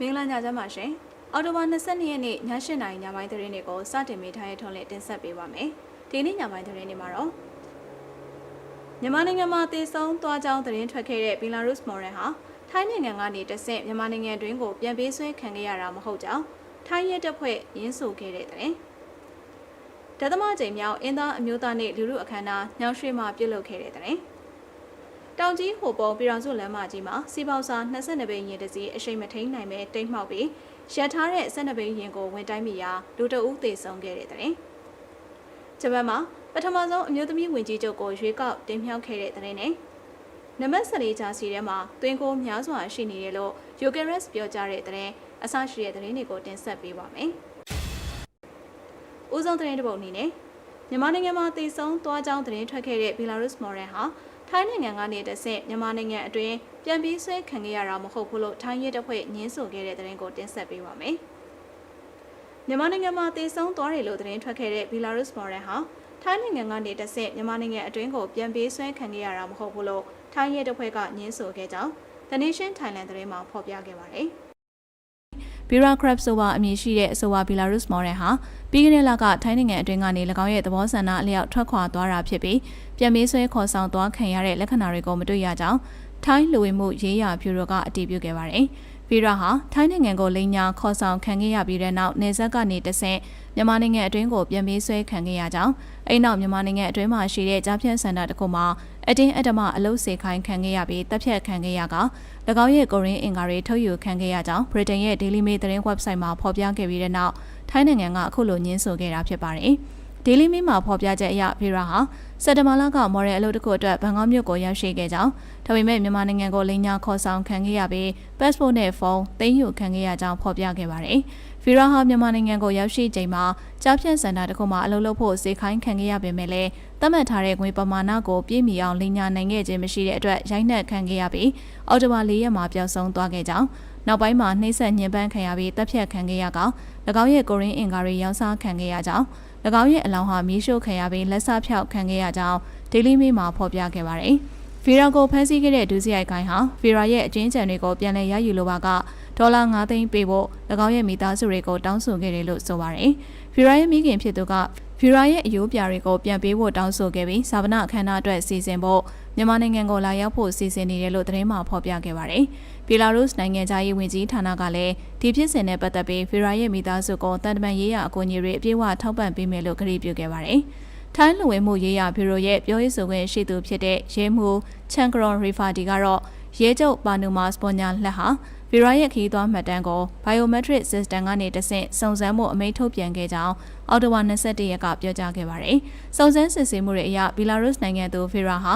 မင်္ဂလာညချမ်းပါရှင်။အော်တိုဘာ22ရက်နေ့ည8:00နာရီညပိုင်းသတင်းတွေကိုစတင်မိထားတဲ့ထုံးလင်းတင်ဆက်ပေးပါမယ်။ဒီနေ့ညပိုင်းသတင်းတွေမှာတော့မြန်မာနိုင်ငံမှာတည်ဆုံသွားကြောင်းသတင်းထွက်ခဲ့တဲ့ဘီလာရုစ်မော်ရယ်ဟာထိုင်းနိုင်ငံကနေတဆင့်မြန်မာနိုင်ငံတွင်းကိုပြန်ပေးဆွဲခံခဲ့ရတာမဟုတ်ကြောင်းထိုင်းရဲတပ်ဖွဲ့ရင်းဆိုခဲ့တဲ့သတင်း။ဒသမချိန်မြောက်အင်းသားအမျိုးသားနှင့်လူလူအခမ်းအနားညောင်ရွှေမှာပြုလုပ်ခဲ့တဲ့သတင်း။ တောင်ကြီးဟိုပုံပြည်တော်စုလမ်းမကြီးမှာစီပေါစာ22ဘိန်းရင်တစ်စီးအရှိန်မထိန်နိုင်ပဲတိတ်မှောက်ပြီးရပ်ထားတဲ့12ဘိန်းရင်ကိုဝင်တိုင်းမိရာလူတအုပ်သေဆုံးခဲ့တဲ့တဲ့တင်။ဂျပန်မှာပထမဆုံးအမျိုးသမီးဝင်ကြီးချုပ်ကိုရွေးကောက်တင်မြှောက်ခဲ့တဲ့တဲ့နဲ့နမတ်စလေးချာစီထဲမှာတွင်ကိုများစွာရှိနေတယ်လို့ Yokeres ပြောကြားတဲ့တဲ့အဆရှိတဲ့တဲ့တွေကိုတင်ဆက်ပေးပါမယ်။ဦးဆုံးတဲ့တစ်ပုဒ်အနေနဲ့မြန်မာနိုင်ငံမှာတည်ဆုံသွားကြောင်းသတင်းထွက်ခဲ့တဲ့ Belarus Moran ဟာ ထိုင်းနိုင်ငံကနေတဆင့်မြန်မာနိုင်ငံအတွင်းပြန်ပြီးဆွဲခံခဲ့ရတာမဟုတ်ဘူးလို့ထိုင်းရဲတပ်ဖွဲ့ညင်းဆိုခဲ့တဲ့သတင်းကိုတင်ဆက်ပေးပါမယ်။မြန်မာနိုင်ငံမှာတည်ဆုံသွားတယ်လို့သတင်းထွက်ခဲ့တဲ့ Belarus Moran ဟာထိုင်းနိုင်ငံကနေတဆင့်မြန်မာနိုင်ငံအတွင်းကိုပြန်ပြီးဆွဲခံခဲ့ရတာမဟုတ်ဘူးလို့ထိုင်းရဲတပ်ဖွဲ့ကညင်းဆိုခဲ့ကြောင်း The Nation Thailand သတင်းမှာဖော်ပြခဲ့ပါတယ်။ ဘီရာခရပ်ဆိုဝါအမည်ရှိတဲ့အဆိုဝါဘီလာရုစ်မော်ရယ်ဟာပြီးခဲ့တဲ့လကထိုင်းနိုင်ငံအတွင်းကနေ၎င်းရဲ့သဘောဆန္ဒအလျောက်ထွက်ခွာသွားတာဖြစ်ပြီးပြန်မေးဆွဲခေါ်ဆောင်သွားခံရတဲ့လက္ခဏာတွေကိုမတွေ့ရကြောင်းထိုင်းလူဝင်မှုရေးရာဖြူရိုကအတည်ပြုခဲ့ပါတယ်။ဘီရာဟာထိုင်းနိုင်ငံကိုလိန်ညာခေါ်ဆောင်ခံခဲ့ရပြီးတဲ့နောက်နေဆက်ကနေတဆင့်မြန်မာနိုင်ငံအတွင်းကိုပြန်မေးဆွဲခံခဲ့ရကြောင်းအိမ်နောက်မြန်မာနိုင်ငံအတွင်းမှာရှိတဲ့ကြားဖြတ်စင်တာတစ်ခုမှာ အတင်းအဓမ္မအလုတ်စေခိုင်းခံခဲ့ရပြီးတပ်ဖြတ်ခံခဲ့ရက၎င်းရဲ့ကိုရင်းအင်္ကာတွေထုတ်ယူခံခဲ့ရကြောင်းဗြိတိန်ရဲ့ Daily Mail သတင်း website မှာဖော်ပြခဲ့ပြီးတဲ့နောက်ထိုင်းနိုင်ငံကအခုလိုညင်းဆိုခဲ့တာဖြစ်ပါတယ်။ Daily Mail မှာဖော်ပြချက်အရဗီရာဟာစက်တဘာလကမော်ရယ်အလုပ်တစ်ခုအတွက်ဘန်ကောက်မြို့ကိုရောက်ရှိခဲ့ကြောင်းဒါပေမဲ့မြန်မာနိုင်ငံကိုလိန်ညာခေါ်ဆောင်ခံခဲ့ရပြီး passport နဲ့ဖုန်းသိမ်းယူခံခဲ့ရကြောင်းဖော်ပြခဲ့ပါတယ်။ ဗီရာဟာမြန်မာနိုင်ငံကိုရောက်ရှိချိန်မှာကြားဖြတ်စင်တာတစ်ခုမှာအလုပ်လုပ်ဖို့စေခိုင်းခံခဲ့ရပေမဲ့လည်းသတ်မှတ်ထားတဲ့ငွေပမာဏကိုပြည့်မီအောင်လိန်ညာနိုင်ခဲ့ခြင်းမရှိတဲ့အတွက်ရိုက်နှက်ခံခဲ့ရပြီးအော်တိုဘာ၄ရက်မှာပျောက်ဆုံးသွားခဲ့ကြောင်းနောက်ပိုင်းမှာနှိမ့်ဆက်ညှဉ်းပန်းခံရပြီးတပ်ဖြတ်ခံခဲ့ရကောင်၎င်းရဲ့ကိုရင်းအင်္ကာတွေရောင်းစားခံခဲ့ရကြောင်း၎င်းရဲ့အလောင်းဟာမီးရှို့ခံရပြီးလက်ဆဖြောက်ခံခဲ့ရကြောင်း Daily Mail မှာဖော်ပြခဲ့ပါတယ်။ ဗီရာကိုဖမ်းဆီးခဲ့တဲ့ဒုစရိုက်ကိုင်းဟာဗီရာရဲ့အကျဉ်းချံတွေကိုပြန်လည်ရယူလိုပါကဒေါ်လာ9သိန်းပေးဖို့၎င်းရဲ့မိသားစုတွေကိုတောင်းဆိုခဲ့တယ်လို့ဆိုပါတယ်။ဗီရာရဲ့မိခင်ဖြစ်သူကဗီရာရဲ့အယိုးပြာတွေကိုပြန်ပေးဖို့တောင်းဆိုခဲ့ပြီးဇာဗနာအခမ်းအနားအတွက်စီစဉ်ဖို့မြန်မာနိုင်ငံကိုလာရောက်ဖို့စီစဉ်နေတယ်လို့သတင်းမှာဖော်ပြခဲ့ပါတယ်။ဘီလာရုစ်နိုင်ငံသားရေးဝန်ကြီးဌာနကလည်းဒီဖြစ်စဉ်နဲ့ပတ်သက်ပြီးဗီရာရဲ့မိသားစုကိုတန်တမန်ရေးရာအကူအညီတွေအပြည့်အဝထောက်ပံ့ပေးမယ်လို့ကြေညာပြုခဲ့ပါတယ်။ ထိုင်းလူဝင်မှုရေးရာဘီရိုရဲ့ပြောရေးဆိုခွင့်ရှိသူဖြစ်တဲ့ရဲမှူးချန်ကရွန်ရီဖာဒီကတော့ရဲချုပ်ပါနူမာစပွန်ညာလက်ဟာဗီရာရဲ့ခရီးသွားမှတ်တမ်းကို biometric system ကနေတဆင့်စုံစမ်းမှုအမိန့်ထုတ်ပြန်ခဲ့ကြောင်းအော်တိုဝါ21ရက်ကပြောကြားခဲ့ပါတယ်။စုံစမ်းစစ်ဆေးမှုတွေအရဘီလာရုစ်နိုင်ငံသူဗီရာဟာ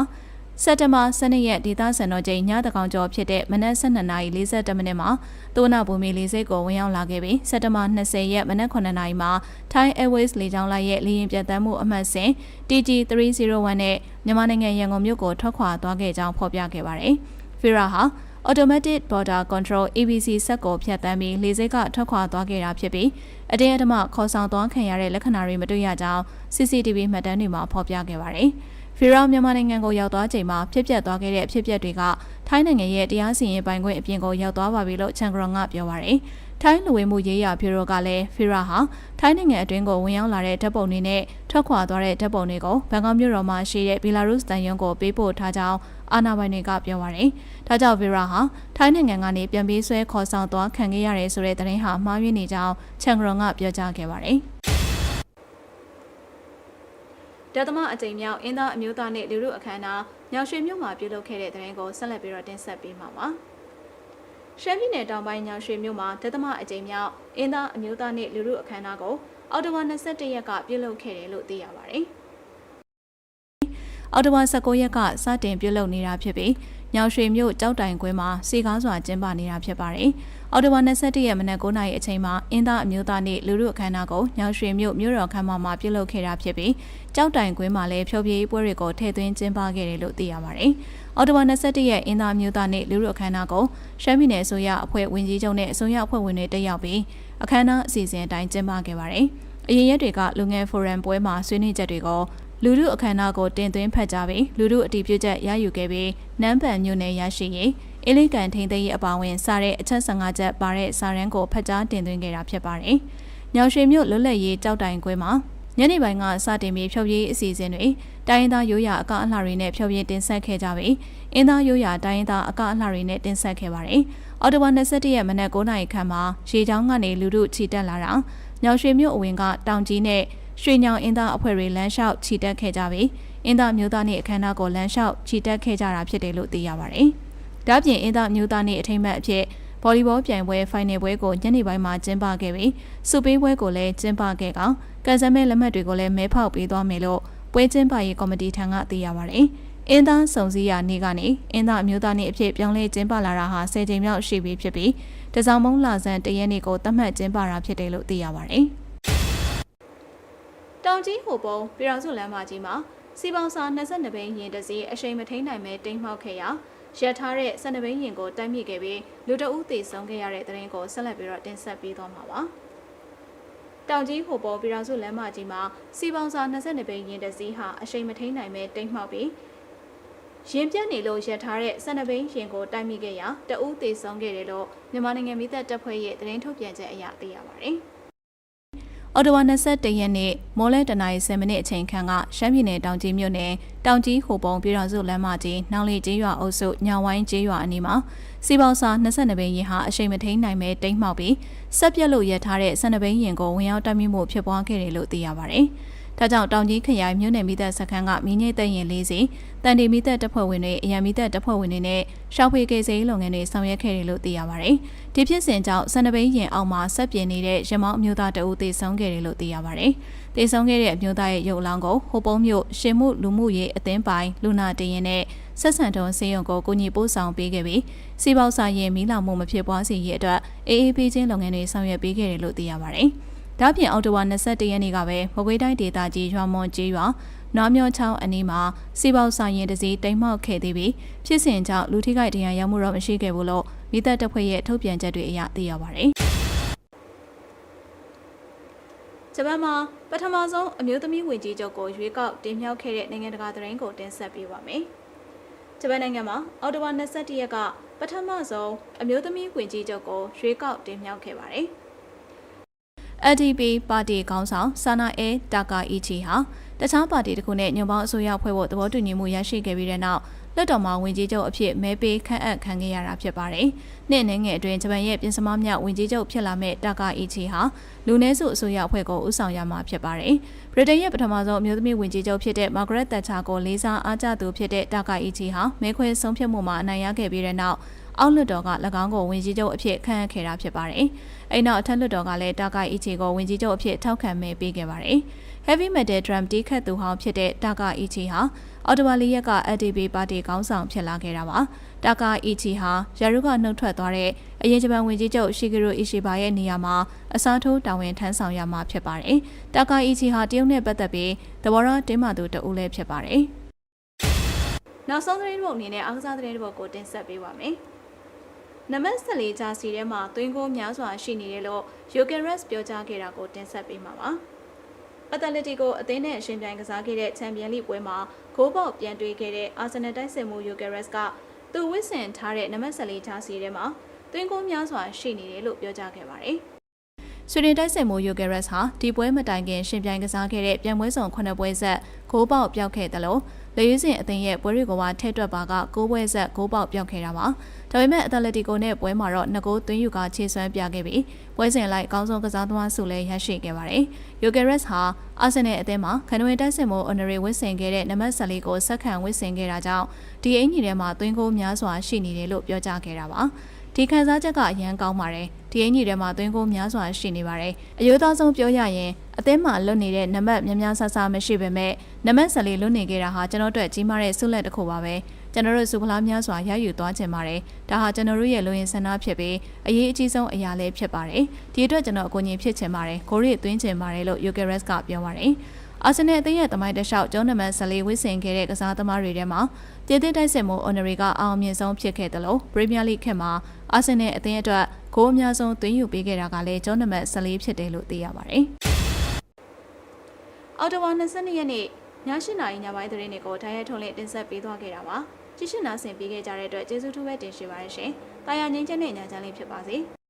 စက်တဘာ12ရက်ဒေသစံတော်ချိန်ညတကောင်ကျော်ဖြစ်တဲ့မနက်12:42မိနစ်မှာတိုနာဘူမီလေးစိတ်ကိုဝင်ရောက်လာခဲ့ပြီးစက်တဘာ20ရက်မနက်9:00နာရီမှာ Thai Airways လေကြောင်းလိုင်းရဲ့လေယာဉ်ပြန်တမ်းမှုအမှတ်စဉ် TG301 နဲ့မြန်မာနိုင်ငံရန်ကုန်မြို့ကိုထွက်ခွာသွားခဲ့ကြောင်းဖော်ပြခဲ့ပါတယ်။ဖီရာဟာ Automatic Border Control ABC စက်ကိုဖြတ်တန်းပြီးလေဆိပ်ကထွက်ခွာသွားခဲ့တာဖြစ်ပြီးအတင်းအဓမ္မခေါ်ဆောင်သွားခံရတဲ့လက္ခဏာတွေမတွေ့ရကြောင်း CCTV မှတ်တမ်းတွေမှာဖော်ပြခဲ့ပါတယ်။ ဖီရာမြန်မာနိုင်ငံကိုရောက်သွားချိန်မှာဖြစ်ပျက်သွားခဲ့တဲ့အဖြစ်အပျက်တွေကထိုင်းနိုင်ငံရဲ့တရားစီရင်ပိုင်ခွင့်အပြင်ကိုရောက်သွားပါပြီလို့ချန်ဂရွန်ကပြောပါရယ်။ထိုင်းလူဝင်မှုရေးရာဖြူရိုကလည်းဖီရာဟာထိုင်းနိုင်ငံအတွင်းကိုဝင်ရောက်လာတဲ့ဓာတ်ပုံတွေနဲ့ထွက်ခွာသွားတဲ့ဓာတ်ပုံတွေကိုဘန်ကောက်မြို့တော်မှာရှိတဲ့ဘီလာရုစ်တန်ယုံကိုပေးပို့ထားကြောင်းအာဏာပိုင်တွေကပြောပါရယ်။ဒါကြောင့်ဗီရာဟာထိုင်းနိုင်ငံကနေပြန်ပြေးဆွဲခေါ်ဆောင်သွားခံခဲ့ရတယ်ဆိုတဲ့သတင်းဟာမှားယွင်းနေကြောင်းချန်ဂရွန်ကပြောကြားခဲ့ပါရယ်။ ဒသမအကြိမ်မြောက်အင်းသားအမျိုးသားနဲ့လူလူအခမ်းအနားညောင်ရွှေမြို့မှာပြုလုပ်ခဲ့တဲ့တဲ့ရင်ကိုဆက်လက်ပြီးတော့တင်ဆက်ပေးမှာပါ။ရှမ်းပြည်နယ်တောင်ပိုင်းညောင်ရွှေမြို့မှာဒသမအကြိမ်မြောက်အင်းသားအမျိုးသားနဲ့လူလူအခမ်းအနားကိုအော်တိုဝါ21ရက်ကပြုလုပ်ခဲ့တယ်လို့သိရပါတယ်။အော်တိုဝါ19ရက်ကစတင်ပြုလုပ်နေတာဖြစ်ပြီး ညောင်ရွှေမြို့ကြောက်တိုင်ကွင်းမှာစီကားစွာကျင်းပနေတာဖြစ်ပါတယ်။အော်တိုဘာ21ရက်မနက်9:00နာရီအချိန်မှာအင်းသားအမျိုးသားနေ့လူလူအခမ်းအနားကိုညောင်ရွှေမြို့မြို့တော်ခမ်းမမှာပြုလုပ်ခဲ့တာဖြစ်ပြီးကြောက်တိုင်ကွင်းမှာလည်းဖျော်ဖြေရေးပွဲတွေကိုထည့်သွင်းကျင်းပခဲ့တယ်လို့သိရပါတယ်။အော်တိုဘာ21ရက်အင်းသားအမျိုးသားနေ့လူလူအခမ်းအနားကိုရှမ်းပြည်နယ်အစိုးရအဖွဲ့ဝင်ကြီးချုပ်နဲ့အစိုးရအဖွဲ့ဝင်တွေတက်ရောက်ပြီးအခမ်းအနားအစီအစဉ်အတိုင်းကျင်းပခဲ့ပါတယ်။အရင်ရက်တွေကလူငယ်ဖိုရမ်ပွဲမှာဆွေးနွေးချက်တွေကို လူမှုအခမ်းအနားကိုတင်သွင်းဖတ်ကြားပြီးလူမှုအတည်ပြုချက်ရယူခဲ့ပြီးနန်းပန်မြို့နယ်ရရှိရေးအင်းလေးကန်ထိန်သိမ်းရေးအပါအဝင်စားတဲ့အချက်15ချက်ပါတဲ့စာရန်ကိုဖတ်ကြားတင်သွင်းခဲ့တာဖြစ်ပါတယ်။ညောင်ရွှေမြို့လွတ်လပ်ရေးကြောက်တိုင်ကွဲမှာညနေပိုင်းကစတင်ပြီးဖြုတ်ရေးအစီအစဉ်တွေတိုင်းရင်းသားရိုးရာအကအလှတွေနဲ့ဖြုတ်ရေးတင်ဆက်ခဲ့ကြပြီးအင်းသားရိုးရာတိုင်းရင်းသားအကအလှတွေနဲ့တင်ဆက်ခဲ့ပါတယ်။အော်တိုဘာ21ရက်မနက်9:00နာရီခန့်မှာရေချောင်းကနေလူတို့ချီတက်လာတာညောင်ရွှေမြို့အဝင်ကတောင်ကြီးနဲ့ ရွှေညောင်အင်းသားအဖွဲ့တွေလမ်းလျှောက်ချီတက်ခဲ့ကြပြီးအင်းသားမျိုးသားနေ့အခမ်းအနားကိုလမ်းလျှောက်ချီတက်ခဲ့ကြတာဖြစ်တယ်လို့သိရပါတယ်။ဒါ့အပြင်အင်းသားမျိုးသားနေ့အထိမ်းအမှတ်အဖြစ်ဗော်လီဘောပြိုင်ပွဲဖိုင်နယ်ပွဲကိုညနေပိုင်းမှာကျင်းပခဲ့ပြီးစုပေးပွဲကိုလည်းကျင်းပခဲ့ကောင်ကန်ဆယ်မဲ့လက်မှတ်တွေကိုလည်းမဲဖောက်ပေးသွားမယ်လို့ပွဲကျင်းပရေးကော်မတီထံကသိရပါတယ်။အင်းသားစုံစည်းရနေ့ကနေအင်းသားအမျိုးသားနေ့အဖြစ်ပြောင်းလဲကျင်းပလာတာဟာ၁၀ချိန်မြောက်ရှိပြီဖြစ်ပြီးတစောင်းမုံလာဆန်တရက်နေ့ကိုသတ်မှတ်ကျင်းပတာဖြစ်တယ်လို့သိရပါတယ်။ တောင်ကြီးဟိုပုံပြည်တော်စုလမ်းမကြီးမှာစီပေါင်းစာ22ဘိန်းရင်တစည်းအရှိန်မထိန်နိုင်မဲ့တိမ်မှောက်ခဲ့ရာရက်ထားတဲ့12ဘိန်းရင်ကိုတိုက်မိခဲ့ပြီးလူတအုပ်သေဆုံးခဲ့ရတဲ့တဲ့ရင်ကိုဆက်လက်ပြီးတော့တင်ဆက်ပေးသွားမှာပါ။တောင်ကြီးဟိုပေါ်ပြည်တော်စုလမ်းမကြီးမှာစီပေါင်းစာ22ဘိန်းရင်တစည်းဟာအရှိန်မထိန်နိုင်မဲ့တိမ်မှောက်ပြီးရင်ပြတ်နေလို့ရက်ထားတဲ့12ဘိန်းရင်ကိုတိုက်မိခဲ့ရာတအုပ်သေဆုံးခဲ့တယ်လို့မြန်မာနိုင်ငံမိသက်တပ်ဖွဲ့ရဲ့သတင်းထုတ်ပြန်ချက်အရသိရပါတယ်။ အော်တိုဝါ21ရက်နေ့မိုးလဲတနာရီ10မိနစ်အချိန်ခန့်ကရှမ်းပြည်နယ်တောင်ကြီးမြို့နယ်တောင်ကြီးဟိုပုံပြည်တော်စုလမ်းမကြီးနောင်လီကျေးရွာအုပ်စုညောင်ဝိုင်းကျေးရွာအနီးမှာစီပေါစာ22ဘိန်းရင်ဟာအရှိန်မထိန်နိုင်ပဲတိမ်မှောက်ပြီးဆက်ပြက်လို့ရထားတဲ့12ဘိန်းရင်ကိုဝင်ရောက်တိုက်မိမှုဖြစ်ပွားခဲ့တယ်လို့သိရပါတယ်။ ဒါကြောင့်တောင်ကြီးခရိုင်မြို့နယ်မိသက်စခန်းကမင်းငိတ်တဲ့ရင်လေးစီတန်တီမိသက်တပ်ဖွဲ့ဝင်တွေအရန်မိသက်တပ်ဖွဲ့ဝင်တွေနဲ့ရှောက်ဖွေကေစိလုပ်ငန်းတွေဆောင်ရွက်ခဲ့တယ်လို့သိရပါတယ်။ဒီဖြစ်စဉ်ကြောင့်စန္ဒဘိန်းရင်အောက်မှာဆက်ပြင်းနေတဲ့ရမောင်းအမျိုးသားတအုပ်သေဆုံးခဲ့တယ်လို့သိရပါတယ်။သေဆုံးခဲ့တဲ့အမျိုးသားရဲ့ရုပ်အလောင်းကိုဟိုပုံးမြို့ရှင်မှုလူမှုရေးအသင်းပိုင်လူနာတရင်နဲ့ဆက်ဆံတုံးစေယုံကိုကိုညီပို့ဆောင်ပေးခဲ့ပြီးစီပေါစာရင်မီးလောင်မှုမဖြစ်ပွားစေရေးအတွက်အေးအေးပေးခြင်းလုပ်ငန်းတွေဆောင်ရွက်ပေးခဲ့တယ်လို့သိရပါတယ်။ ဒါ့ပြင်အော်တိုဝါ21ရက်နေ့ကပဲမကွေးတိုင်းဒေသကြီးရွာမွန်ကျေးရွာနွားမြောချောင်းအနီးမှာစီပေါဆိုင်ရင်တစည်းတိမ်မောက်ခဲ့သေးပြီးဖြစ်စဉ်ကြောင့်လူထိခိုက်ဒဏ်ရာရမှုတော့မရှိခဲ့ဘူးလို့မိသက်တပ်ဖွဲ့ရဲ့ထုတ်ပြန်ချက်တွေအရသိရပါတယ်။ဂျပန်မှာပထမဆုံးအမျိုးသမီးဝင်ကြီးချုပ်ကိုရွေးကောက်တင်မြှောက်ခဲ့တဲ့နိုင်ငံတကာသတင်းကိုတင်ဆက်ပေးပါမယ်။ဂျပန်နိုင်ငံမှာအော်တိုဝါ21ရက်ကပထမဆုံးအမျိုးသမီးဝင်ကြီးချုပ်ကိုရွေးကောက်တင်မြှောက်ခဲ့ပါတယ်။ LDP ပါတီခေါင်းဆောင်ဆာနာအဲတာကာအီချီဟာတခြားပါတီတစ်ခုနဲ့ညွန်ပေါင်းအစိုးရဖွဲ့ဖို့သဘောတူညီမှုရရှိခဲ့ပြီးတဲ့နောက်လက်တော်မှာဝင်ကြီးချုပ်အဖြစ်မဲပေးခန့်အပ်ခံခဲ့ရတာဖြစ်ပါတယ်။နှစ်အနေငယ်အတွင်းဂျပန်ရဲ့ပြင်စမမြောက်ဝင်ကြီးချုပ်ဖြစ်လာမဲ့တာကာအီချီဟာလူနည်းစုအစိုးရအဖွဲ့ကိုဦးဆောင်ရမှာဖြစ်ပါတယ်။ဗြိတိန်ရဲ့ပထမဆုံးအမျိုးသမီးဝင်ကြီးချုပ်ဖြစ်တဲ့မာဂရက်သက်ချာကိုလေးစားအားကျသူဖြစ်တဲ့တာကာအီချီဟာမဲခွဲဆုံးဖြတ်မှုမှာအနိုင်ရခဲ့ပြီးတဲ့နောက် အောက်လွှတ်တော်က၎င်းကိုဝင်ကြီးချုပ်အဖြစ်ခန့်အပ်ခဲ့တာဖြစ်ပါတယ်။အဲ့နောက်အထက်လွှတ်တော်ကလည်းတာကာအီချီကိုဝင်ကြီးချုပ်အဖြစ်ထောက်ခံမဲပေးခဲ့ပါတယ်။ Heavy Metal Drum တီးခတ်သူဟောင်းဖြစ်တဲ့တာကာအီချီဟာအော်တိုဘာလီရက်က ADB ပါတီခေါင်းဆောင်ဖြစ်လာခဲ့တာပါ။တာကာအီချီဟာယာရုကနှုတ်ထွက်သွားတဲ့အရင်ဂျပန်ဝင်ကြီးချုပ်ရှီဂီရိုအီရှီဘာရဲ့နေရာမှာအစားထိုးတာဝန်ထမ်းဆောင်ရမှာဖြစ်ပါတယ်။တာကာအီချီဟာတရုတ်နဲ့ပတ်သက်ပြီးသဘောထားတင်းမာသူတဦးလည်းဖြစ်ပါတယ်။နောက်ဆုံးသတင်းတစ်ပုဒ်အနေနဲ့အားကစားသတင်းတစ်ပုဒ်ကိုတင်ဆက်ပေးပါမယ်။ နမတ်၁၄ဂျာစီထဲမှာသွင်းကိုများစွာရှိနေတယ်လို့ Yokeres ပြောကြားခဲ့တာကိုတင်ဆက်ပေးမှာပါ။အတလက်တီကိုအသင်းနဲ့အရှင်ပြိုင်ကစားခဲ့တဲ့ချန်ပီယံလိပွဲမှာဂိုးပေါက်ပြန်တွေ့ခဲ့တဲ့အာဆင်နယ်တိုက်စစ်မှု Yokeres ကသူဝစ်ဆင်ထားတဲ့နမတ်၁၄ဂျာစီထဲမှာသွင်းကိုများစွာရှိနေတယ်လို့ပြောကြားခဲ့ပါတယ်။ ဆွေဒင်တိုက်စစ်မှု Yokeres ဟာဒီပွဲမတိုင်ခင်ရှင်ပြိုင်ကစားခဲ့တဲ့ပြန်ပွဲဆောင်9ပွဲဆက်ဂိုးပေါက်ပြောက်ခဲ့တယ်လို့လေယူးစင်အသင်းရဲ့ပွဲတွေကိုပါထည့်တွက်ပါက9ပွဲဆက်ဂိုးပေါက်ပြောက်ခဲ့တာပါ။ဒါပေမဲ့အက်တလက်တီကိုနဲ့ပွဲမှာတော့ငကိုသွင်းယူကခြေစွမ်းပြခဲ့ပြီးပွဲစဉ်လိုက်အကောင်းဆုံးကစားသမားဆုလည်းရရှိခဲ့ပါတယ်။ယိုဂရက်စ်ဟာအာဆင်နယ်အသင်းမှာခနွေတိုက်စစ်မှုအော်နရီဝစ်ဆင်ခဲ့တဲ့နံပါတ်14ကိုဆက်ခံဝစ်ဆင်ခဲ့တာကြောင့်ဒီအင်ကြီးထဲမှာသွင်းကိုများစွာရှိနေတယ်လို့ပြောကြားခဲ့တာပါ။ ဒီခန်းစားချက်ကအရန်ကောင်းပါတယ်ဒီအင်ကြီးထဲမှာသွင်းကိုများစွာရှိနေပါတယ်အယိုးသားဆုံးပြောရရင်အသင်းမှာလွတ်နေတဲ့နံပါတ်များများဆဆမရှိပေမဲ့နံပါတ်14လွတ်နေခဲ့တာဟာကျွန်တော်တို့ကြီးမားတဲ့ဆုလက်တစ်ခုပါပဲကျွန်တော်တို့စုဖလားများစွာရယူသွားခြင်းပါတယ်ဒါဟာကျွန်တော်တို့ရဲ့လူရင်ဆန္ဒဖြစ်ပြီးအရေးအကြီးဆုံးအရာလည်းဖြစ်ပါတယ်ဒီအတွက်ကျွန်တော်အကူအညီဖြစ်ခြင်းပါတယ်ကိုရီသွင်းခြင်းပါတယ်လို့ Yokeres ကပြောပါတယ် အာဆင်နယ်အသင်းရဲ့တမိုင်းတလျှောက်ကျောင်းနံပါတ်14ဝစ်ဆင်ခဲ့တဲ့ကစားသမားတွေထဲမှာပြည်သစ်တိုက်စစ်မှု Honorary ကအောင်မြင်ဆုံးဖြစ်ခဲ့တယ်လို့ Premier League ခေတ်မှာအာဆင်နယ်အသင်းအတွက်ဂိုးအများဆုံးသွင်းယူပေးခဲ့တာကလည်းကျောင်းနံပါတ်14ဖြစ်တယ်လို့သိရပါတယ်။အော်တိုဝါ22ရက်နေ့ည8:00နာရီညပိုင်းသတင်းတွေကိုဓာတ်ရိုက်ထုတ်လင်းတင်ဆက်ပေးသွားခဲ့တာပါ။ကြည့်ရှုနာဆင်ပေးခဲ့ကြတဲ့အတွက်ကျေးဇူးထူးပဲတင်ရှိပါတယ်ရှင်။တာယာငင်းချက်နဲ့ညချမ်းလေးဖြစ်ပါစေ။